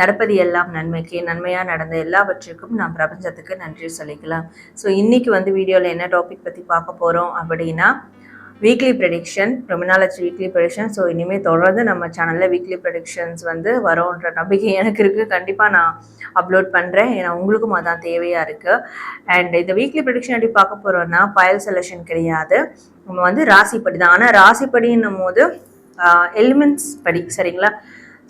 நடப்பது எல்லாம் நன்மைக்கு நன்மையாக நடந்த எல்லாவற்றிற்கும் நான் பிரபஞ்சத்துக்கு நன்றி சொல்லிக்கலாம். ஸோ இன்றைக்கி வந்து வீடியோவில் என்ன டாபிக் பற்றி பார்க்க போகிறோம் அப்படின்னா வீக்லி ப்ரெடிக்ஷன் ரொமினாலஜி வீக்லி ப்ரெடிக்ஷன் ஸோ இனிமேல் தொடர்ந்து நம்ம சேனலில் வீக்லி ப்ரெடிக்ஷன்ஸ் வந்து வரோன்ற நம்பிக்கை எனக்கு இருக்குது கண்டிப்பாக நான் அப்லோட் பண்ணுறேன் ஏன்னா உங்களுக்கும் அதான் தேவையாக இருக்குது அண்ட் இந்த வீக்லி ப்ரெடிக்ஷன் எப்படி பார்க்க போகிறோன்னா பயல் செலெக்ஷன் கிடையாது. நம்ம வந்து ராசிப்படி தான். ஆனால் ராசிப்படின்னும் போது எலிமெண்ட்ஸ் படி சரிங்களா?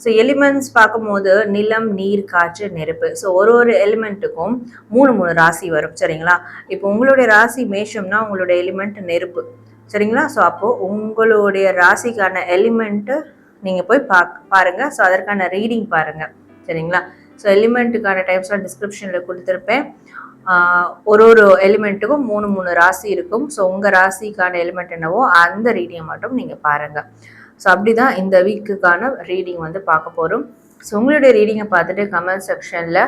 ஸோ எலிமெண்ட்ஸ் பார்க்கும்போது நிலம் நீர் காற்று நெருப்பு. ஸோ ஒரு ஒரு எலிமெண்ட்டுக்கும் மூணு மூணு ராசி வரும். சரிங்களா? இப்போ உங்களுடைய ராசி மேஷம்னா உங்களுடைய எலிமெண்ட் நெருப்பு. சரிங்களா? ஸோ அப்போது உங்களுடைய ராசிக்கான எலிமெண்ட்டு நீங்கள் போய் பா பாருங்கள் ஸோ அதற்கான ரீடிங் பாருங்கள் சரிங்களா? ஸோ எலிமெண்ட்டுக்கான டைப்ஸ்லாம் டிஸ்கிரிப்ஷனில் கொடுத்துருப்பேன். ஒரு ஒரு எலிமெண்ட்டுக்கும் மூணு மூணு ராசி இருக்கும். ஸோ உங்கள் ராசிக்கான எலிமெண்ட் என்னவோ அந்த ரீடிங்கை மட்டும் நீங்கள் பாருங்கள் ஸோ அப்படி தான் இந்த வீக்குக்கான ரீடிங் வந்து பார்க்க போகிறோம் ஸோ உங்களுடைய ரீடிங்கை பார்த்துட்டு கமெண்ட் செக்ஷனில்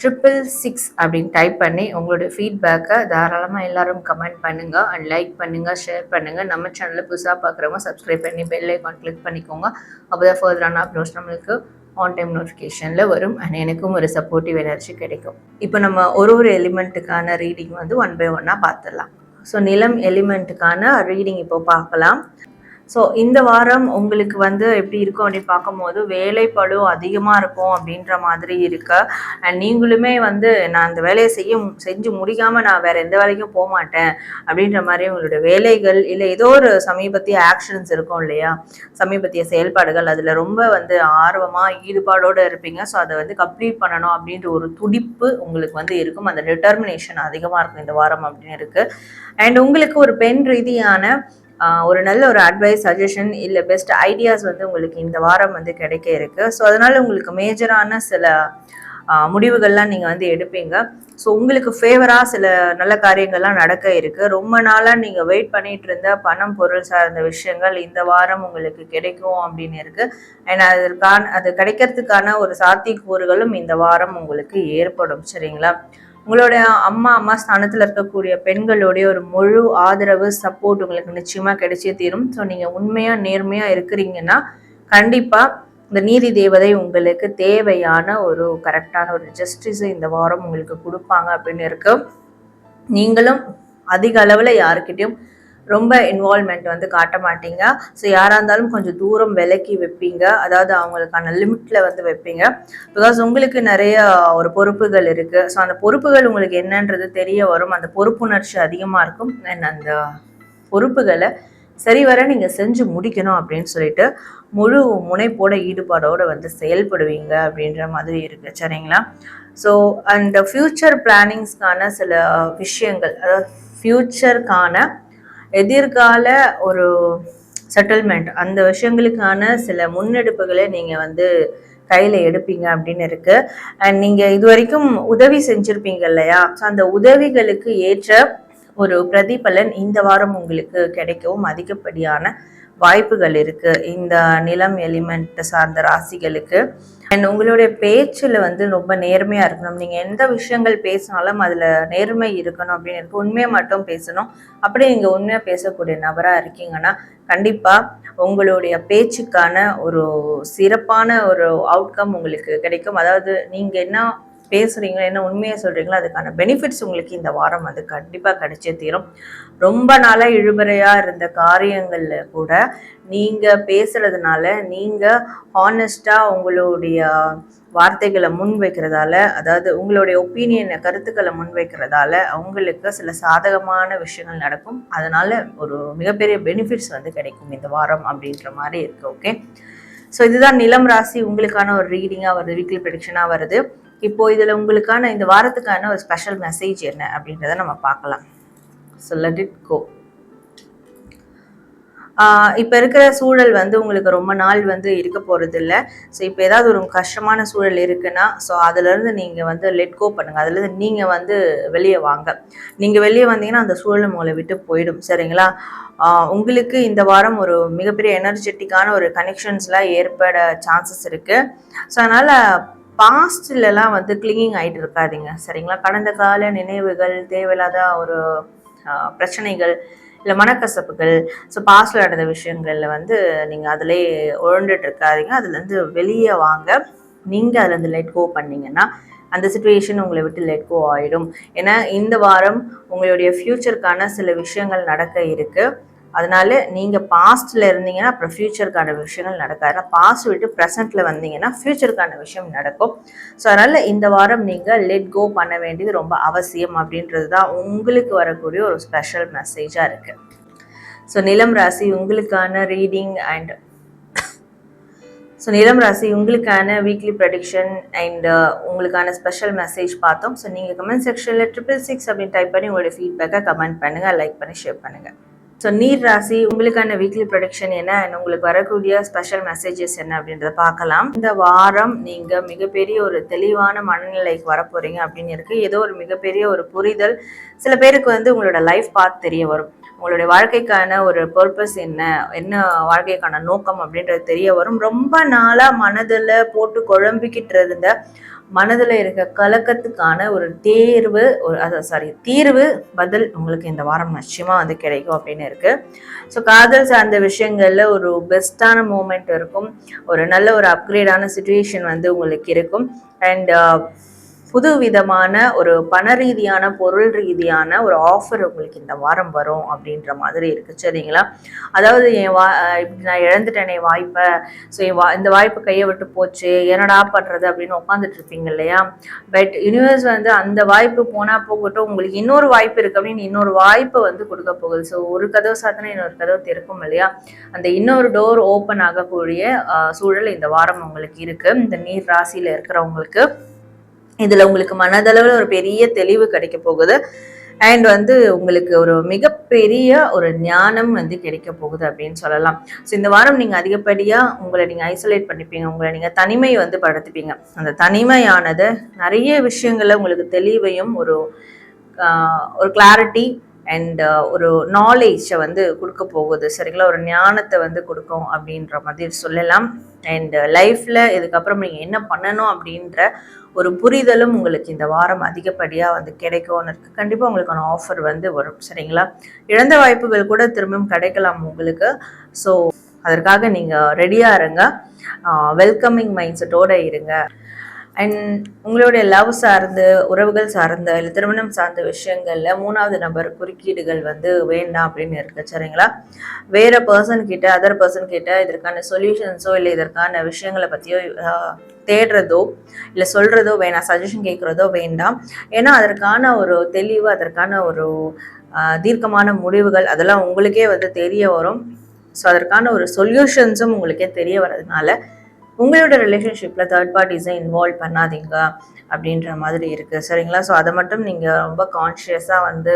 ட்ரிப்பிள் சிக்ஸ் அப்படின்னு டைப் பண்ணி உங்களுடைய ஃபீட்பேக்கை தாராளமாக எல்லாரும் கமெண்ட் பண்ணுங்கள் அண்ட் லைக் பண்ணுங்கள் ஷேர் பண்ணுங்கள் நம்ம சேனலில் புதுசாக பார்க்குறவங்க சப்ஸ்கிரைப் பண்ணி பெல் ஐக்கான் கிளிக் பண்ணிக்கோங்க. அப்போ தான் ஃபர்தரான அப்ரோச் நம்மளுக்கு ஆன் டைம் நோட்டிஃபிகேஷனில் வரும். அண்ட் எனக்கும் ஒரு சப்போர்ட்டிவ் எனர்ஜி கிடைக்கும். இப்போ நம்ம ஒரு ஒரு எலிமெண்ட்டுக்கான ரீடிங் வந்து ஒன் பை ஒன்னாக பார்த்துடலாம். ஸோ நிலம் எலிமெண்ட்டுக்கான ரீடிங் இப்போ பார்க்கலாம். ஸோ இந்த வாரம் உங்களுக்கு வந்து எப்படி இருக்கும் அப்படின்னு பார்க்கும்போது வேலைப்பழு அதிகமாக இருக்கும் அப்படின்ற மாதிரி இருக்கு. அண்ட் நீங்களுமே வந்து நான் அந்த வேலையை செய்ய செஞ்சு முடிக்காமல் நான் வேற எந்த வேலைக்கும் போக மாட்டேன் அப்படின்ற மாதிரி உங்களுடைய வேலைகள் இல்லை ஏதோ ஒரு சமீபத்திய ஆக்ஷன்ஸ் இருக்கும் இல்லையா? சமீபத்திய செயல்பாடுகள் அதில் ரொம்ப வந்து ஆர்வமாக ஈடுபாடோடு இருப்பீங்க. ஸோ அதை வந்து கம்ப்ளீட் பண்ணணும் அப்படின்ற ஒரு துடிப்பு உங்களுக்கு வந்து இருக்கும். அந்த டிட்டர்மினேஷன் அதிகமாக இருக்கும் இந்த வாரம் அப்படின்னு இருக்குது அண்ட் உங்களுக்கு ஒரு பெண் ரீதியான ஒரு நல்ல ஒரு அட்வைஸ் சஜஷன் இல்லை பெஸ்ட் ஐடியாஸ் வந்து உங்களுக்கு இந்த வாரம் வந்து கிடைக்க இருக்கு. ஸோ அதனால உங்களுக்கு மேஜரான சில முடிவுகள்லாம் நீங்கள் வந்து எடுப்பீங்க. ஸோ உங்களுக்கு ஃபேவராக சில நல்ல காரியங்கள்லாம் நடக்க இருக்கு. ரொம்ப நாளாக நீங்கள் வெயிட் பண்ணிட்டு இருந்த பணம் பொருள் சார்ந்த விஷயங்கள் இந்த வாரம் உங்களுக்கு கிடைக்கும் அப்படின்னு இருக்கு. அண்ட் அதற்கான அது கிடைக்கிறதுக்கான ஒரு சாத்தியக்கூறுகளும் இந்த வாரம் உங்களுக்கு ஏற்படும். சரிங்களா? உங்களுடைய அம்மா அம்மா ஸ்தானத்தில் இருக்கக்கூடிய பெண்களுடைய ஒரு முழு ஆதரவு சப்போர்ட் உங்களுக்கு நிச்சயமாக கிடைச்சே தீரும். ஸோ நீங்கள் உண்மையாக நேர்மையாக இருக்கிறீங்கன்னா கண்டிப்பாக இந்த நீதி தேவதை உங்களுக்கு தேவையான ஒரு கரெக்டான ஒரு ஜஸ்டிஸை இந்த வாரம் உங்களுக்கு கொடுப்பாங்க அப்படின்னு இருக்கு. நீங்களும் அதிக அளவில் யாருக்கிட்டையும் ரொம்ப இன்வால்மெண்ட் வந்து காட்ட மாட்டீங்க. ஸோ யாராக இருந்தாலும் கொஞ்சம் தூரம் விலக்கி வைப்பீங்க. அதாவது அவங்களுக்கான லிமிட்டில் வந்து வைப்பீங்க. பிகாஸ் உங்களுக்கு நிறைய ஒரு பொறுப்புகள் இருக்குது ஸோ அந்த பொறுப்புகள் உங்களுக்கு என்னன்றது தெரிய வரும். அந்த பொறுப்புணர்ச்சி அதிகமாக இருக்கும். அண்ட் அந்த பொறுப்புகளை சரிவர நீங்கள் செஞ்சு முடிக்கணும் அப்படின்னு சொல்லிட்டு முழு முனைப்போட ஈடுபாடோடு வந்து செயல்படுவீங்க அப்படின்ற மாதிரி இருக்குது சரிங்களா? ஸோ அந்த ஃப்யூச்சர் பிளானிங்ஸ்க்கான சில விஷயங்கள் அதாவது ஃப்யூச்சருக்கான எதிர்கால ஒரு செட்டில்மெண்ட் அந்த விஷயங்களுக்கான சில முன்னெடுப்புகளை நீங்கள் வந்து கையில் எடுப்பீங்க அப்படின்னு இருக்கு. அண்ட் நீங்கள் இது வரைக்கும் உதவி செஞ்சுருப்பீங்க இல்லையா? ஸோ அந்த உதவிகளுக்கு ஏற்ற ஒரு பிரதிபலன் இந்த வாரம் உங்களுக்கு கிடைக்கவும் அதிகப்படியான வாய்ப்புகள் இருக்கு. இந்த நிலம் எலிமெண்ட் சார்ந்த ராசிகளுக்கு. அண்ட் உங்களுடைய பேச்சில் வந்து ரொம்ப நேர்மையாக இருக்கணும். நீங்கள் எந்த விஷயங்கள் பேசினாலும் அதில் நேர்மை இருக்கணும் அப்படின்னு இருக்கு உண்மையை மட்டும் பேசணும். அப்படி நீங்கள் உண்மையாக பேசக்கூடிய நபராக இருக்கீங்கன்னா கண்டிப்பாக உங்களுடைய பேச்சுக்கான ஒரு சிறப்பான ஒரு அவுட்கம் உங்களுக்கு கிடைக்கும். அதாவது நீங்கள் என்ன பேசுகிறீங்களோ என்ன உண்மையை சொல்கிறீங்களோ அதுக்கான பெனிஃபிட்ஸ் உங்களுக்கு இந்த வாரம் வந்து கண்டிப்பாக கிடைச்சே தீரும். ரொம்ப நாளாக இழுபறையாக இருந்த காரியங்களில் கூட நீங்கள் பேசுகிறதுனால நீங்கள் ஹானஸ்டாக உங்களுடைய வார்த்தைகளை முன் வைக்கிறதால அதாவது உங்களுடைய ஒப்பீனியனை கருத்துக்களை முன் வைக்கிறதால அவங்களுக்கு சில சாதகமான விஷயங்கள் நடக்கும். அதனால ஒரு மிகப்பெரிய பெனிஃபிட்ஸ் வந்து கிடைக்கும் இந்த வாரம் அப்படின்ற மாதிரி இருக்குது ஓகே ஸோ இதுதான் நிலம் ராசி. உங்களுக்கான ஒரு ரீடிங்காக வருது வீக்லி ப்ரெடிக்ஷனாக வருது. இப்போ இதில் உங்களுக்கான இந்த வாரத்துக்கான ஒரு ஸ்பெஷல் மெசேஜ் என்ன அப்படின்றத நம்ம பார்க்கலாம். ஸோ லெட் இட் கோ இப்போ இருக்கிற சூழல் வந்து உங்களுக்கு ரொம்ப நாள் வந்து இருக்க போகிறது இல்லை ஸோ இப்போ ஏதாவது ஒரு கஷ்டமான சூழல் இருக்குன்னா ஸோ அதுலேருந்து நீங்கள் வந்து லெட் கோ பண்ணுங்கள் அதுலேருந்து நீங்கள் வந்து வெளியே வாங்க. நீங்கள் வெளியே வந்தீங்கன்னா அந்த சூழல் உங்களை விட்டு போயிடும். சரிங்களா? உங்களுக்கு இந்த வாரம் ஒரு மிகப்பெரிய எனர்ஜெட்டிக்கான ஒரு கனெக்ஷன்ஸ்லாம் ஏற்பட சான்சஸ் இருக்குது ஸோ அதனால் பாஸ்ட்லலாம் வந்து கிளிங்கிங் ஆகிட்டு இருக்காதிங்க. சரிங்களா? கடந்த கால நினைவுகள் தேவையில்லாத ஒரு பிரச்சனைகள் இல்லை மனக்கசப்புகள் ஸோ பாஸ்டில் நடந்த விஷயங்களில் வந்து நீங்கள் அதிலே உழண்டுட்டு இருக்காதிங்க. அதுலேருந்து வெளியே வாங்க. நீங்கள் அதுலேருந்து லெட் கோ பண்ணிங்கன்னா அந்த சுச்சுவேஷன் உங்களை விட்டு லெட் கோ ஆகிடும் ஏன்னா இந்த வாரம் உங்களுடைய ஃப்யூச்சருக்கான சில விஷயங்கள் நடக்க இருக்குது அதனால நீங்கள் பாஸ்ட்டில் இருந்தீங்கன்னா அப்புறம் ஃப்யூச்சருக்கான விஷயங்கள் நடக்காது. பாஸ்ட் விட்டு ப்ரெசென்ட்டில் வந்தீங்கன்னா ஃப்யூச்சருக்கான விஷயம் நடக்கும். ஸோ அதனால் இந்த வாரம் நீங்கள் லெட் கோ பண்ண வேண்டியது ரொம்ப அவசியம் அப்படின்றது தான் உங்களுக்கு வரக்கூடிய ஒரு ஸ்பெஷல் மெசேஜாக இருக்குது ஸோ நிலம் ராசி உங்களுக்கான ரீடிங் அண்ட் ஸோ நிலம் ராசி உங்களுக்கான வீக்லி ப்ரடிக்ஷன் அண்ட் உங்களுக்கான ஸ்பெஷல் மெசேஜ் பார்த்தோம். ஸோ நீங்கள் கமெண்ட் செக்ஷனில் ட்ரிபிள் சிக்ஸ் அப்படின்னு டைப் பண்ணி உங்களுடைய ஃபீட்பேக்கை கமெண்ட் பண்ணுங்கள் லைக் பண்ணி ஷேர் பண்ணுங்கள் ஸோ நீர் ராசி உங்களுக்கான வீக்லி ப்ரொடக்ஷன் என்ன? And உங்களுக்கு வரக்கூடிய ஸ்பெஷல் மெசேஜஸ் என்ன அப்படின்றத பார்க்கலாம். இந்த வாரம் நீங்கள் மிகப்பெரிய ஒரு தெளிவான மனநிலைக்கு வரப்போறீங்க அப்படின்னு இருக்கு. ஏதோ ஒரு மிகப்பெரிய ஒரு புரிதல் சில பேருக்கு வந்து உங்களோட லைஃப் பார்த்து தெரிய வரும். உங்களுடைய வாழ்க்கைக்கான ஒரு பர்பஸ் என்ன? என்ன வாழ்க்கைக்கான நோக்கம் அப்படின்றது தெரிய வரும். ரொம்ப நாளாக மனதில் போட்டு குழம்பிக்கிட்டு இருந்த மனதில் இருக்க கலக்கத்துக்கான ஒரு தேர்வு ஒரு அது சாரி தீர்வு பதில் உங்களுக்கு இந்த வாரம் நிச்சயமாக வந்து கிடைக்கும் அப்படின்னு இருக்குது ஸோ காதல் சார்ந்த விஷயங்களில் ஒரு பெஸ்ட்டான மூமெண்ட் இருக்கும். ஒரு நல்ல ஒரு அப்கிரேடான சுச்சுவேஷன் வந்து உங்களுக்கு இருக்கும். அண்ட் புது விதமான ஒரு பண ரீதியான பொருள் ரீதியான ஒரு ஆஃபர் உங்களுக்கு இந்த வாரம் வரும் அப்படின்ற மாதிரி இருக்கு. சரிங்களா? அதாவது என் வா இப்படி நான் இழந்துட்டேனே வாய்ப்பை ஸோ வா இந்த வாய்ப்பு கையை விட்டு போச்சு என்னடா பண்ணுறது அப்படின்னு உட்காந்துட்டு இருப்பீங்க இல்லையா? பட் யூனிவர்ஸ் வந்து அந்த வாய்ப்பு போனால் போகட்டும் உங்களுக்கு இன்னொரு வாய்ப்பு இருக்கு அப்படின்னு இன்னொரு வாய்ப்பை வந்து கொடுக்க போகுது. ஸோ ஒரு கதவு சாத்தினா இன்னொரு கதவு திறக்கும் இல்லையா? அந்த இன்னொரு டோர் ஓப்பன் ஆகக்கூடிய சூழல் இந்த வாரம் உங்களுக்கு இருக்குது இந்த நீர் ராசியில் இருக்கிறவங்களுக்கு இதில் உங்களுக்கு மனதளவில் ஒரு பெரிய தெளிவு கிடைக்க போகுது. அண்ட் வந்து உங்களுக்கு ஒரு மிகப்பெரிய ஒரு ஞானம் வந்து கிடைக்க போகுது அப்படின்னு சொல்லலாம். ஸோ இந்த வாரம் நீங்கள் அதிகப்படியாக உங்களை நீங்கள் ஐசோலேட் பண்ணிப்பீங்க. உங்களை நீங்கள் தனிமை வந்து படுத்துப்பீங்க. அந்த தனிமையானது நிறைய விஷயங்களில் உங்களுக்கு தெளிவையும் ஒரு ஒரு கிளாரிட்டி அண்ட் ஒரு நாலேஜை வந்து கொடுக்க போகுது. சரிங்களா? ஒரு ஞானத்தை வந்து கொடுக்கும் அப்படின்ற மாதிரி சொல்லலாம். அண்ட் லைஃப்பில் இதுக்கப்புறம் நீங்கள் என்ன பண்ணணும் அப்படின்ற ஒரு புரிதலும் உங்களுக்கு இந்த வாரம் அதிகப்படியாக வந்து கிடைக்கும்னு இருக்குது கண்டிப்பாக உங்களுக்கான ஆஃபர் வந்து வரும். சரிங்களா? இழந்த வாய்ப்புகள் கூட திரும்பவும் கிடைக்கலாம் உங்களுக்கு. ஸோ அதற்காக நீங்கள் ரெடியாக இருங்க. வெல்கமிங் மைண்ட் செட்டோடு இருங்க. அண்ட் உங்களுடைய லவ் சார்ந்து உறவுகள் சார்ந்த இல்லை திருமணம் சார்ந்த விஷயங்களில் மூணாவது நபர் குறுக்கீடுகள் வந்து வேண்டாம் அப்படின்னு இருக்கு சரிங்களா? வேற பர்சன் கிட்ட அதர் பர்சன் கிட்ட இதற்கான சொல்யூஷன்ஸோ இல்லை இதற்கான விஷயங்களை பற்றியோ தேடுறதோ இல்லை சொல்கிறதோ வேணாம் சஜஷன் கேட்குறதோ வேண்டாம். ஏன்னா அதற்கான ஒரு தெளிவு அதற்கான ஒரு தீர்க்கமான முடிவுகள் அதெல்லாம் உங்களுக்கே வந்து தெரிய வரும். ஸோ அதற்கான ஒரு சொல்யூஷன்ஸும் உங்களுக்கே தெரிய வர்றதுனால உங்களோட ரிலேஷன்ஷிப்பில் தேர்ட் பார்ட்டிஸை இன்வால்வ் பண்ணாதீங்க அப்படின்ற மாதிரி இருக்குது சரிங்களா? ஸோ அதை மட்டும் நீங்கள் ரொம்ப கான்ஷியஸாக வந்து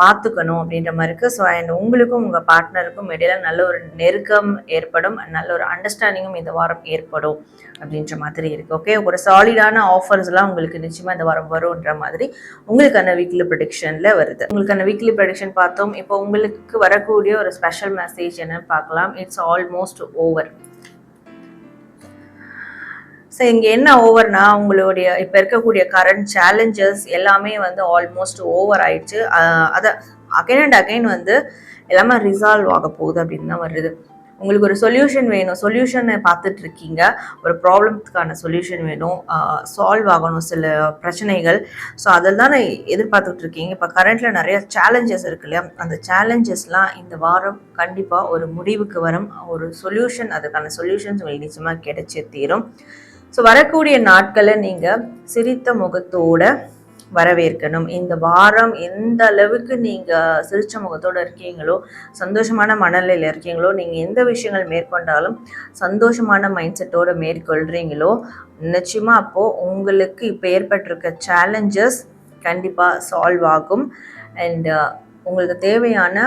பார்த்துக்கணும் அப்படின்ற மாதிரி இருக்குது ஸோ அண்ட் உங்களுக்கும் உங்கள் பார்ட்னருக்கும் இடையில நல்ல ஒரு நெருக்கம் ஏற்படும். நல்ல ஒரு அண்டர்ஸ்டாண்டிங்கும் இந்த வாரம் ஏற்படும் அப்படின்ற மாதிரி இருக்குது ஓகே ஒரு சாலிடான ஆஃபர்ஸ்லாம் உங்களுக்கு நிச்சயமாக இந்த வாரம் வரும்ன்ற மாதிரி உங்களுக்கான வீக்லி ப்ரொடிக்ஷனில் வருது. உங்களுக்கான வீக்லி ப்ரொடிக்ஷன் பார்த்தோம். இப்போ உங்களுக்கு வரக்கூடிய ஒரு ஸ்பெஷல் மெசேஜ் என்னன்னு பார்க்கலாம். இட்ஸ் ஆல்மோஸ்ட் ஓவர் ஸோ இங்கே என்ன ஓவர்னா அவங்களுடைய இப்போ இருக்கக்கூடிய கரண்ட் சேலஞ்சஸ் எல்லாமே வந்து ஆல்மோஸ்ட் ஓவர் ஆயிடுச்சு. அதை அகைன் அண்ட் அகைன் வந்து எல்லாமே ரிசால்வ் ஆக போகுது அப்படின்னு தான் வருது. உங்களுக்கு ஒரு சொல்யூஷன் வேணும். சொல்யூஷனை பார்த்துட்டு இருக்கீங்க ஒரு ப்ராப்ளத்துக்கான சொல்யூஷன் வேணும். சால்வ் ஆகணும் சில பிரச்சனைகள். ஸோ அதில் தான் எதிர்பார்த்துட்டு இருக்கீங்க இப்போ கரண்ட்டில் நிறைய சேலஞ்சஸ் இருக்கு இல்லையா? அந்த சேலஞ்சஸ்லாம் இந்த வாரம் கண்டிப்பாக ஒரு முடிவுக்கு வரும். ஒரு சொல்யூஷன் அதுக்கான சொல்யூஷன்ஸ் உங்களுக்கு நிச்சயமாக கிடைச்சே தீரும். ஸோ வரக்கூடிய நாட்களை நீங்கள் சிரித்த முகத்தோட வரவேற்கணும். இந்த வாரம் எந்த அளவுக்கு நீங்கள் சிரிச்ச முகத்தோடு இருக்கீங்களோ சந்தோஷமான மனநிலையில் இருக்கீங்களோ நீங்கள் எந்த விஷயங்கள் மேற்கொண்டாலும் சந்தோஷமான மைண்ட் செட்டோடு மேற்கொள்கிறீங்களோ நிச்சயமாக அப்போது உங்களுக்கு இப்போ ஏற்பட்டிருக்க சேலஞ்சஸ் கண்டிப்பாக சால்வ் ஆகும். அண்டு உங்களுக்கு தேவையான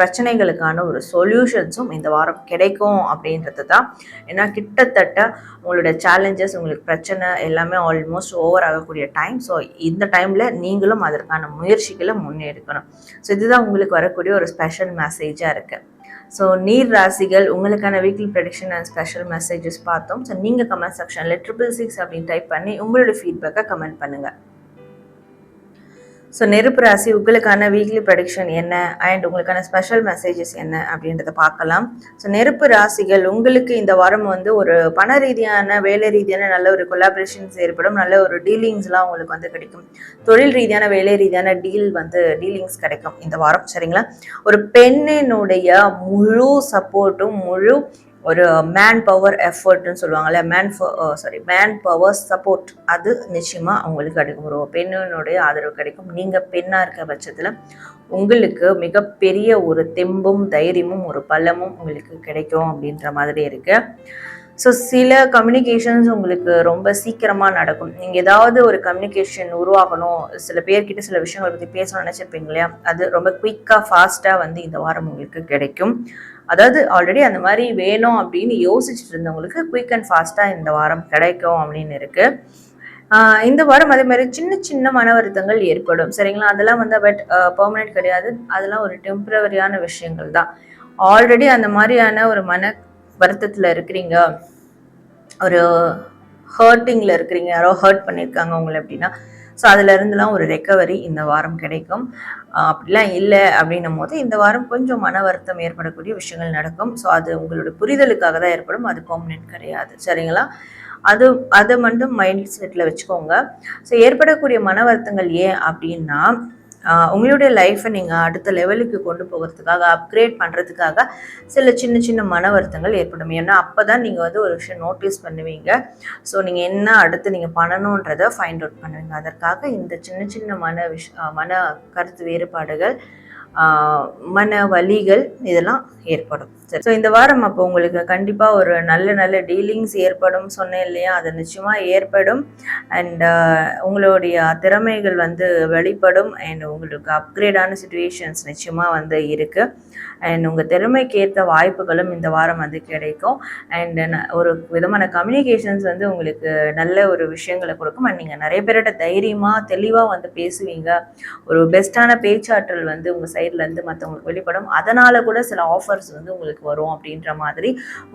பிரச்சனைகளுக்கான ஒரு சொல்யூஷன்ஸும் இந்த வாரம் கிடைக்கும் அப்படின்றது தான். ஏன்னா கிட்டத்தட்ட உங்களோட சேலஞ்சஸ் உங்களுக்கு பிரச்சனை எல்லாமே ஆல்மோஸ்ட் ஓவர் ஆகக்கூடிய டைம் ஸோ இந்த டைமில் நீங்களும் அதற்கான முயற்சிகளை முன்னெடுக்கணும். ஸோ இதுதான் உங்களுக்கு வரக்கூடிய ஒரு ஸ்பெஷல் மெசேஜாக இருக்குது ஸோ நீர் ராசிகள் உங்களுக்கான weekly prediction and special messages பார்த்தோம். ஸோ நீங்கள் கமெண்ட் செக்ஷனில் ட்ரிபிள் சிக்ஸ் அப்படின்னு டைப் பண்ணி உங்களோட ஃபீட்பேக்கை கமெண்ட் பண்ணுங்கள் ஸோ நெருப்பு ராசி உங்களுக்கான வீக்லி ப்ரடிக்ஷன் என்ன? அண்ட் உங்களுக்கான ஸ்பெஷல் மெசேஜஸ் என்ன? அப்படின்றத பார்க்கலாம். ஸோ நெருப்பு ராசிகள் உங்களுக்கு இந்த வாரம் வந்து ஒரு பண ரீதியான வேலை ரீதியான நல்ல ஒரு கொலாபரேஷன்ஸ் ஏற்படும். நல்ல ஒரு டீலிங்ஸ்லாம் உங்களுக்கு வந்து கிடைக்கும். தொழில் ரீதியான வேலை ரீதியான டீல் வந்து டீலிங்ஸ் கிடைக்கும் இந்த வாரம். சரிங்களா? ஒரு பெண்ணினுடைய முழு சப்போர்ட்டும் முழு ஒரு மேன் பவர் எஃபர்ட்னு சொல்லுவாங்கல்ல man sorry man power support அது நிச்சயமாக அவங்களுக்கு கிடைக்கும். ஒரு பெண்ணினுடைய ஆதரவு கிடைக்கும். நீங்கள் பெண்ணாக இருக்க பட்சத்தில் உங்களுக்கு மிகப்பெரிய ஒரு தெம்பும் தைரியமும் ஒரு பலமும் உங்களுக்கு கிடைக்கும் அப்படின்ற மாதிரி இருக்குது ஸோ சில கம்யூனிகேஷன்ஸ் உங்களுக்கு ரொம்ப சீக்கிரமாக நடக்கும். நீங்கள் ஏதாவது ஒரு கம்யூனிகேஷன் உருவாகணும். சில பேர்கிட்ட சில விஷயங்களை பற்றி பேசணும்னு நினச்சிருப்பீங்க இல்லையா? அது ரொம்ப குயிக்காக ஃபாஸ்ட்டாக வந்து இந்த வாரம் உங்களுக்கு கிடைக்கும். அதாவது ஆல்ரெடி அந்த மாதிரி வேணும் அப்படின்னு யோசிச்சுட்டு இருந்தவங்களுக்கு குயிக் அண்ட் ஃபாஸ்ட்டாக இந்த வாரம் கிடைக்கும் அப்படின்னு இருக்குது இந்த வாரம் அதே மாதிரி சின்ன சின்ன மன வருத்தங்கள் ஏற்படும். சரிங்களா? அதெல்லாம் வந்து பட் பர்மனெண்ட் கிடையாது. அதெல்லாம் ஒரு டெம்பரவரியான விஷயங்கள் தான். ஆல்ரெடி அந்த மாதிரியான ஒரு மன வருத்தத்தில் இருக்கிறீங்க? ஒரு ஹர்ட்டிங்கில் இருக்கிறீங்க. யாரோ ஹர்ட் பண்ணியிருக்காங்க உங்களை அப்படின்னா. ஸோ அதுலேருந்துலாம் ஒரு ரெக்கவரி இந்த வாரம் கிடைக்கும். அப்படிலாம் இல்லை அப்படின்னும் போது இந்த வாரம் கொஞ்சம் மன வருத்தம் ஏற்படக்கூடிய விஷயங்கள் நடக்கும். ஸோ அது உங்களோட புரிதலுக்காக தான் ஏற்படும். அது பெர்மனெண்ட் கிடையாது. சரிங்களா? அது அதை மட்டும் மைண்ட் செட்டில் வச்சுக்கோங்க. ஸோ ஏற்படக்கூடிய மன வருத்தங்கள் ஏன் அப்படின்னா உங்களுடைய லைஃப்பை நீங்கள் அடுத்த லெவலுக்கு கொண்டு போகிறதுக்காக அப்கிரேட் பண்ணுறதுக்காக சில சின்ன சின்ன மன வருத்தங்கள் ஏற்படும். ஏன்னா அப்போ தான் நீங்கள் வந்து ஒரு விஷயம் நோட்டீஸ் பண்ணுவீங்க. ஸோ நீங்கள் என்ன அடுத்து நீங்கள் பண்ணணுன்றதை ஃபைண்ட் அவுட் பண்ணுவீங்க. அதற்காக இந்த சின்ன சின்ன மன விஷ் மன கருத்து வேறுபாடுகள் மன வலிகள் இதெல்லாம் ஏற்படும். சரி. ஸோ இந்த வாரம் அப்போ உங்களுக்கு கண்டிப்பாக ஒரு நல்ல நல்ல டீலிங்ஸ் ஏற்படும் சொன்னேன் இல்லையா? அது நிச்சயமாக ஏற்படும். அண்ட் உங்களுடைய திறமைகள் வந்து வெளிப்படும். அண்ட் உங்களுக்கு அப்கிரேடான சுச்சுவேஷன்ஸ் நிச்சயமாக வந்து இருக்குது அண்ட் உங்கள் திறமைக்கு ஏற்ற வாய்ப்புகளும் இந்த வாரம் வந்து கிடைக்கும். அண்ட் ஒரு விதமான கம்யூனிகேஷன்ஸ் வந்து உங்களுக்கு நல்ல ஒரு விஷயங்களை கொடுக்கும். அண்ட் நீங்கள் நிறைய பேரோட தைரியமாக தெளிவாக வந்து பேசுவீங்க. ஒரு பெஸ்ட்டான பேச்சாற்றல் வந்து உங்கள் சைட்லேருந்து மற்றவங்களுக்கு வெளிப்படும். அதனால் கூட சில ஆஃபர்ஸ் வந்து உங்களுக்கு வரும் அப்படின்ற மாதிரி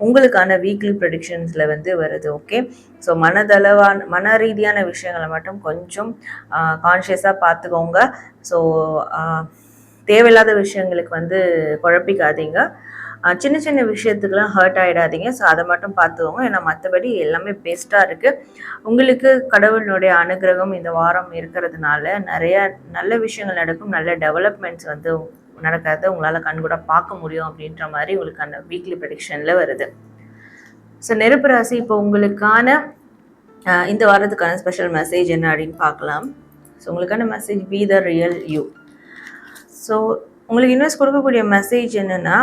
உங்களுக்கான வீக்லி ப்ரொடிக்ஷன்ஸில் வந்து வருது ஓகே ஸோ மனதளவான மன ரீதியான விஷயங்களை மட்டும் கொஞ்சம் கான்ஷியஸாக பார்த்துக்கோங்க ஸோ தேவையில்லாத விஷயங்களுக்கு வந்து குழப்பிக்காதீங்க. சின்ன சின்ன விஷயத்துக்கெலாம் ஹர்ட் ஆகிடாதீங்க ஸோ அதை மட்டும் பார்த்துக்கோங்க. ஏன்னா மற்றபடி எல்லாமே பெஸ்ட்டாக இருக்குது உங்களுக்கு கடவுளினுடைய அனுகிரகம் இந்த வாரம் இருக்கிறதுனால நிறைய நல்ல விஷயங்கள் நடக்கும். நல்ல டெவலப்மெண்ட்ஸ் வந்து நடக்கிறத உங்களால் கண்கூட பார்க்க முடியும் அப்படின்ற மாதிரி உங்களுக்கு அந்த வீக்லி ப்ரெடிக்ஷனில் வருது. ஸோ நெருப்பு ராசி இப்போ உங்களுக்கான இந்த வாரத்துக்கான ஸ்பெஷல் மெசேஜ் என்ன அப்படின்னு பார்க்கலாம். ஸோ உங்களுக்கான message be the real you so உங்களுக்கு இன்வெஸ்ட் கொடுக்கக்கூடிய மெசேஜ் என்னென்னா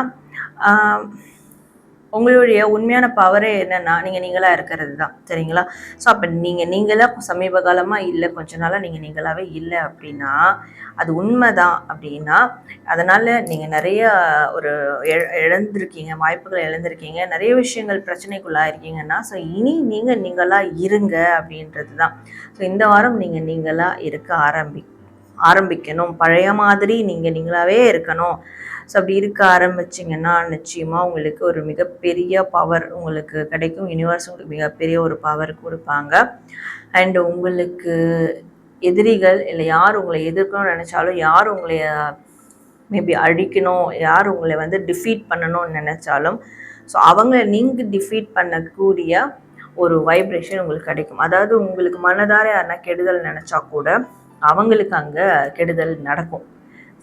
உங்களுடைய உண்மையான பவரே என்னென்னா நீங்கள் நீங்களாக இருக்கிறது தான் சரிங்களா? ஸோ அப்போ நீங்கள் நீங்களாக சமீப காலமாக இல்லை கொஞ்ச நாளாக நீங்கள் நீங்களாகவே இல்லை அப்படின்னா அது உண்மை தான் அப்படின்னா அதனால் நீங்கள் நிறைய ஒரு இழந்திருக்கீங்க வாய்ப்புகளை இழந்திருக்கீங்க நிறைய விஷயங்கள் பிரச்சனைக்குள்ளாக இருக்கீங்கன்னா ஸோ இனி நீங்கள் நீங்களாக இருங்க அப்படின்றது தான் ஸோ இந்த வாரம் நீங்கள் நீங்களாக இருக்க ஆரம்பி ஆரம்பிக்கணும். பழைய மாதிரி நீங்கள் நீங்களாகவே இருக்கணும். ஸோ அப்படி இருக்க ஆரம்பிச்சிங்கன்னா நிச்சயமாக உங்களுக்கு ஒரு மிகப்பெரிய பவர் உங்களுக்கு கிடைக்கும். யூனிவர்ஸ் உங்களுக்கு மிகப்பெரிய ஒரு பவர் கொடுப்பாங்க. அண்ட் உங்களுக்கு எதிரிகள் இல்லை யார் உங்களை எதிர்க்கணும்னு நினச்சாலும் யார் உங்களை மேபி அழிக்கணும் யார் உங்களை வந்து டிஃபீட் பண்ணணும்னு நினச்சாலும் ஸோ அவங்கள நீங்கள் டிஃபீட் பண்ணக்கூடிய ஒரு வைப்ரேஷன் உங்களுக்கு கிடைக்கும். அதாவது உங்களுக்கு மனதார யாருன்னா கெடுதல் நினச்சா கூட அவங்களுக்கு அங்கே கெடுதல் நடக்கும்.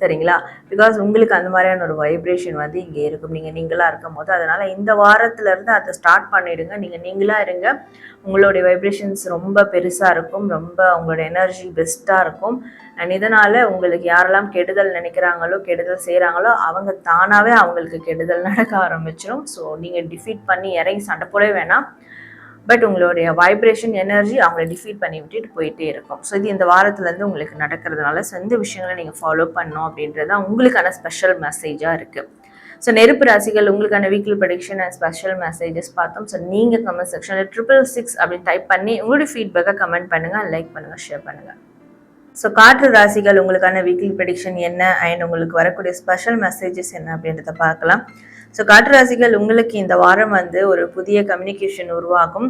சரிங்களா? பிகாஸ் உங்களுக்கு அந்த மாதிரியான ஒரு வைப்ரேஷன் வந்து இங்கே இருக்கும். நீங்கள் நீங்களாக இருக்கும் போது அதனால் இந்த வாரத்துலேருந்து அதை ஸ்டார்ட் பண்ணிவிடுங்க நீங்கள் நீங்களாக இருங்க. உங்களுடைய வைப்ரேஷன்ஸ் ரொம்ப பெருசாக இருக்கும். ரொம்ப உங்களோட எனர்ஜி பெஸ்ட்டாக இருக்கும். அண்ட் இதனால் உங்களுக்கு யாரெல்லாம் கெடுதல் நினைக்கிறாங்களோ கெடுதல் செய்கிறாங்களோ அவங்க தானாகவே அவங்களுக்கு கெடுதல் நடக்க ஆரம்பிச்சிடும் ஸோ நீங்கள் டிஃபீட் பண்ணி இறங்கி சண்டை போடவே வேணாம். பட் உங்களுடைய வைப்ரேஷன் எனர்ஜி அவங்கள டிஃபீட் பண்ணி விட்டுட்டு போயிட்டே இருக்கும். ஸோ இது இந்த வாரத்துலேருந்து உங்களுக்கு நடக்கிறதுனால ஸோ இந்த விஷயங்களை நீங்கள் ஃபாலோ பண்ணோம் அப்படின்றது தான் உங்களுக்கான ஸ்பெஷல் மெசேஜாக இருக்குது ஸோ நெருப்பு ராசிகள் உங்களுக்கான weekly prediction and special messages பார்த்தோம். ஸோ நீங்கள் கமெண்ட் செக்ஷனில் ட்ரிபிள் சிக்ஸ் அப்படின்னு டைப் பண்ணி உங்களுடைய ஃபீட்பேக்கை கமெண்ட் பண்ணுங்கள் லைக் பண்ணுங்கள் ஷேர் பண்ணுங்கள் ஸோ காற்று ராசிகள் உங்களுக்கான வீக்லி ப்ரெடிக்ஷன் என்ன? அண்ட் உங்களுக்கு வரக்கூடிய ஸ்பெஷல் மெசேஜஸ் என்ன அப்படின்றத பார்க்கலாம். ஸோ காட்டுராசிகள் உங்களுக்கு இந்த வாரம் வந்து ஒரு புதிய கம்யூனிகேஷன் உருவாகும்.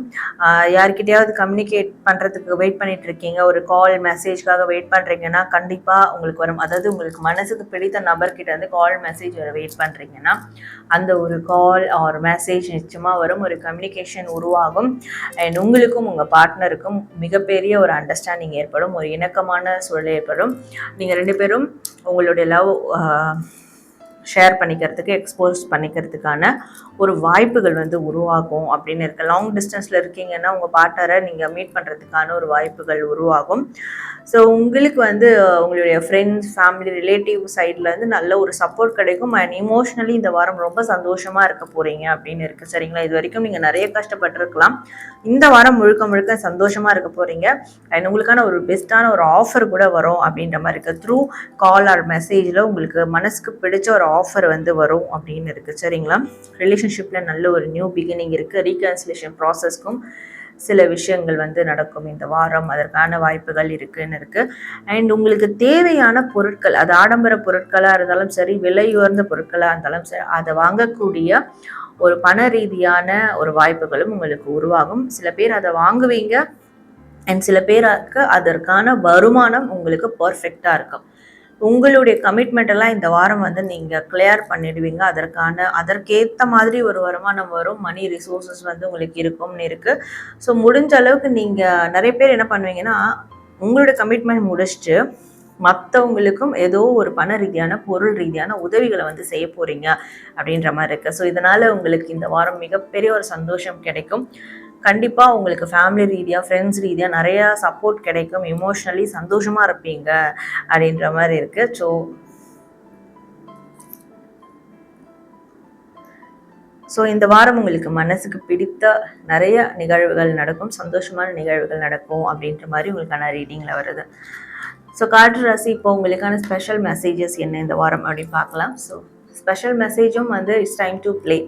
யார்கிட்டயாவது கம்யூனிகேட் பண்ணுறதுக்கு வெயிட் பண்ணிட்டு இருக்கீங்க ஒரு கால் மெசேஜ்க்காக வெயிட் பண்ணுறீங்கன்னா கண்டிப்பாக உங்களுக்கு வரும். அதாவது உங்களுக்கு மனசுக்கு பிடித்த நபர்கிட்ட வந்து கால் மெசேஜ் வர வெயிட் பண்ணுறீங்கன்னா அந்த ஒரு கால் ஆர் மெசேஜ் நிச்சயமாக வரும். ஒரு கம்யூனிகேஷன் உருவாகும். அண்ட் உங்களுக்கும் உங்கள் பார்ட்னருக்கும் மிகப்பெரிய ஒரு அண்டர்ஸ்டாண்டிங் ஏற்படும். ஒரு இணக்கமான சூழல் ஏற்படும். நீங்கள் ரெண்டு பேரும் உங்களுடைய லவ் ஷேர் பண்ணிக்கிறதுக்கு எக்ஸ்போஸ் பண்ணிக்கிறதுக்கான ஒரு வாய்ப்புகள் வந்து உருவாகும் அப்படின்னு இருக்கு. லாங் டிஸ்டன்ஸில் இருக்கீங்கன்னா உங்கள் பார்ட்னரை நீங்கள் மீட் பண்ணுறதுக்கான ஒரு வாய்ப்புகள் உருவாகும். ஸோ உங்களுக்கு வந்து உங்களுடைய ஃப்ரெண்ட்ஸ் ஃபேமிலி ரிலேட்டிவ் சைட்லேருந்து நல்ல ஒரு சப்போர்ட் கிடைக்கும். அண்ட் இமோஷ்னலி இந்த வாரம் ரொம்ப சந்தோஷமாக இருக்க போகிறீங்க அப்படின்னு இருக்குது சரிங்களா? இது வரைக்கும் நீங்கள் நிறைய கஷ்டப்பட்டிருக்கலாம். இந்த வாரம் முழுக்க முழுக்க சந்தோஷமாக இருக்க போகிறீங்க அண்ட் உங்களுக்கான ஒரு பெஸ்ட்டான ஒரு ஆஃபர் கூட வரும் அப்படின்ற மாதிரி இருக்குது த்ரூ கால் ஆர் மெசேஜில் உங்களுக்கு மனசுக்கு பிடிச்ச ஒரு ஆஃபர் ஆஃபர் வந்து வரும் அப்படின்னு இருக்குது சரிங்களா? ரிலேஷன்ஷிப்பில் நல்ல ஒரு நியூ பிகினிங் இருக்குது ரீகன்சிலேஷன் ப்ராசஸ்க்கும் சில விஷயங்கள் வந்து நடக்கும். இந்த வாரம் அதற்கான வாய்ப்புகள் இருக்குன்னு இருக்குது அண்ட் உங்களுக்கு தேவையான பொருட்கள் அது ஆடம்பர பொருட்களாக இருந்தாலும் சரி விலை உயர்ந்த பொருட்களாக இருந்தாலும் சரி அதை வாங்கக்கூடிய ஒரு பண ரீதியான ஒரு வாய்ப்புகளும் உங்களுக்கு உருவாகும். சில பேர் அதை வாங்குவீங்க. அண்ட் சில பேருக்கு அதற்கான வருமானம் உங்களுக்கு பர்ஃபெக்டாக இருக்கும். உங்களுடைய கமிட்மெண்ட் எல்லாம் இந்த வாரம் வந்து நீங்கள் கிளியர் பண்ணிடுவீங்க. அதற்கான அதற்கேற்ற மாதிரி ஒரு வருமானம் வரும். மணி ரிசோர்ஸஸ் வந்து உங்களுக்கு இருக்கும்னு இருக்குது ஸோ முடிஞ்ச அளவுக்கு நீங்கள் நிறைய பேர் என்ன பண்ணுவீங்கன்னா உங்களோட கமிட்மெண்ட் முடிச்சுட்டு மற்றவங்களுக்கும் ஏதோ ஒரு பண ரீதியான பொருள் ரீதியான உதவிகளை வந்து செய்ய போகிறீங்க அப்படின்ற மாதிரி இருக்குது ஸோ இதனால் உங்களுக்கு இந்த வாரம் மிகப்பெரிய ஒரு சந்தோஷம் கிடைக்கும். கண்டிப்பாக உங்களுக்கு ஃபேமிலி ரீதியாக ஃப்ரெண்ட்ஸ் ரீதியாக நிறையா சப்போர்ட் கிடைக்கும். எமோஷ்னலி சந்தோஷமாக இருப்பீங்க அப்படின்ற மாதிரி இருக்குது ஸோ ஸோ இந்த வாரம் உங்களுக்கு மனசுக்கு பிடித்த நிறைய நிகழ்வுகள் நடக்கும். சந்தோஷமான நிகழ்வுகள் நடக்கும் அப்படின்ற மாதிரி உங்களுக்கான ரீடிங்கில் வருது. ஸோ காற்று ராசி இப்போ உங்களுக்கான ஸ்பெஷல் மெசேஜஸ் என்ன இந்த வாரம் அப்படின்னு பார்க்கலாம். ஸோ ஸ்பெஷல் மெசேஜும் வந்து it's time to play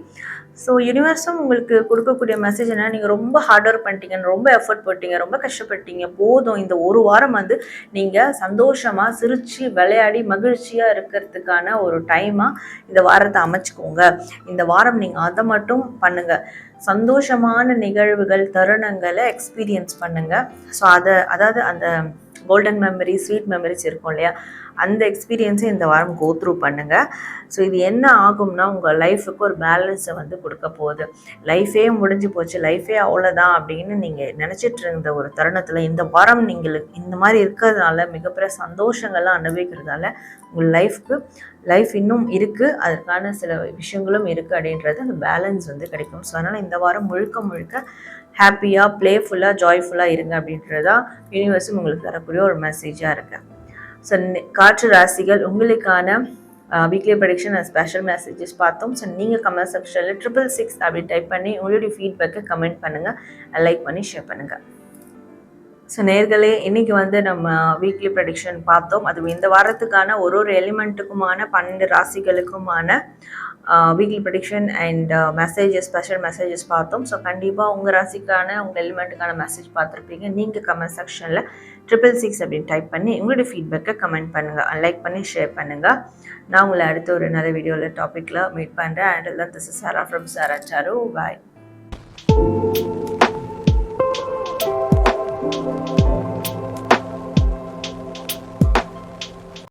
so யூனிவர்ஸும் உங்களுக்கு கொடுக்கக்கூடிய மெசேஜ் என்ன நீங்கள் ரொம்ப ஹார்ட் ஒர்க் பண்ணிட்டீங்க ரொம்ப எஃபர்ட் போட்டீங்க ரொம்ப கஷ்டப்பட்டீங்க. போதும். இந்த ஒரு வாரம் வந்து நீங்கள் சந்தோஷமாக சிரித்து விளையாடி மகிழ்ச்சியாக இருக்கிறதுக்கான ஒரு டைமாக இந்த வாரத்தை அமைச்சுக்கோங்க. இந்த வாரம் நீங்கள் அதை மட்டும் பண்ணுங்கள் சந்தோஷமான நிகழ்வுகள் தருணங்களை எக்ஸ்பீரியன்ஸ் பண்ணுங்கள் ஸோ அதை அதாவது அந்த கோல்டன் மெமரி ஸ்வீட் மெமரிஸ் இருக்கும் இல்லையா? அந்த எக்ஸ்பீரியன்ஸை இந்த வாரம் கோ த்ரூ பண்ணுங்கள் ஸோ இது என்ன ஆகும்னா உங்கள் லைஃபுக்கு ஒரு பேலன்ஸை வந்து கொடுக்க போகுது. லைஃபே முடிஞ்சு போச்சு லைஃபே அவ்வளோதான் அப்படின்னு நீங்கள் நினச்சிட்டு இருந்த ஒரு தருணத்தில் இந்த வாரம் நீங்கள் இந்த மாதிரி இருக்கிறதுனால மிகப்பெரிய சந்தோஷங்கள்லாம் அனுபவிக்கிறதால உங்கள் லைஃப்க்கு லைஃப் இன்னும் இருக்குது அதற்கான சில விஷயங்களும் இருக்குது அப்படின்றது அந்த பேலன்ஸ் வந்து கிடைக்கும். ஸோ அதனால் இந்த வாரம் முழுக்க முழுக்க ஹாப்பியாக ப்ளேஃபுல்லாக ஜாய்ஃபுல்லாக இருங்க அப்படின்றதா யூனிவர்ஸும் உங்களுக்கு தரக்கூடிய ஒரு மெசேஜாக இருக்குது ஸோ காற்று ராசிகள் உங்களுக்கான weekly prediction and special messages பார்த்தோம். ஸோ நீங்கள் கமெண்ட் செக்ஷனில் ட்ரிபிள் சிக்ஸ் அப்படி டைப் பண்ணி உங்களுடைய ஃபீட்பேக்கை கமெண்ட் பண்ணுங்கள் லைக் பண்ணி ஷேர் பண்ணுங்கள் ஸோ நேர்களே இன்றைக்கி வந்து நம்ம வீக்லி ப்ரடிக்ஷன் பார்த்தோம். அது இந்த வாரத்துக்கான ஒரு ஒரு எலிமெண்ட்டுக்குமான பன்னெண்டு ராசிகளுக்குமான weekly prediction and messages special messages பார்த்தோம். ஸோ கண்டிப்பாக உங்கள் ராசிக்கான உங்கள் எலிமெண்ட்டுக்கான மெசேஜ் பார்த்துருப்பீங்க. நீங்கள் கமெண்ட் செக்ஷனில் ட்ரிபிள் சிக்ஸ் அப்படின்னு டைப் பண்ணி உங்களுடைய ஃபீட்பேக்கை கமெண்ட் பண்ணுங்கள் லைக் பண்ணி ஷேர் பண்ணுங்கள் நான் உங்களை அடுத்த ஒரு நல்ல வீடியோவில் டாப்பிக்கில் மீட் பண்ணுறேன் அண்ட் தான் this is Sara from Sara Saru bye thank you